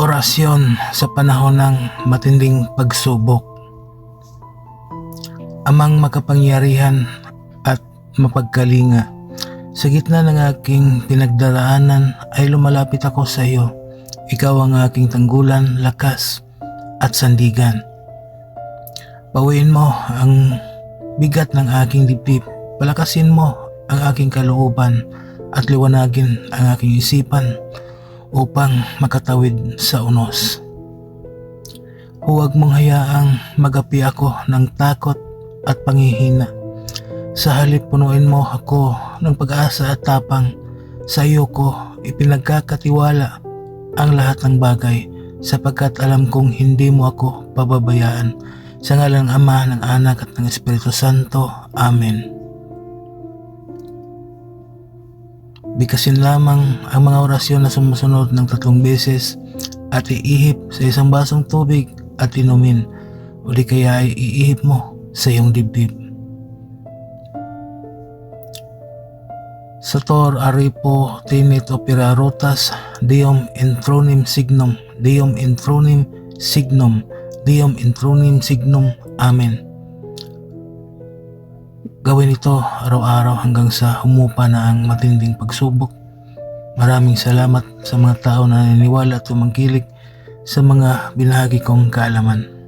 Orasyon sa panahon ng matinding pagsubok. Amang makapangyarihan at mapagkalinga, sa gitna ng aking pinagdaraanan ay lumalapit ako sa iyo. Ikaw ang aking tanggulan, lakas at sandigan. Bawiin mo ang bigat ng aking dibdib. Palakasin mo ang aking kalooban at liwanagin ang aking isipan upang makatawid sa unos. Huwag mong hayaang magapi ako ng takot at pangihina. Sa halip punuin mo ako ng pag-asa at tapang. Sa iyo ko ipinagkakatiwala ang lahat ng bagay sapagkat alam kong hindi mo ako pababayaan. Sa ngalan ng Ama, ng Anak at ng Espiritu Santo. Amen. Bigkasin lamang ang mga orasyon na sumusunod ng tatlong beses at iihip sa isang basong tubig at inumin. O di kaya ay iihip mo sa iyong dibdib. Sator aripo tinit opera rotas diom intronim signum diom intronim signum diom intronim signum. Amen Gawin ito araw-araw hanggang sa humupa na ang matinding pagsubok. Maraming salamat sa mga tao na naniniwala at tumangkilik sa mga binahagi kong kaalaman.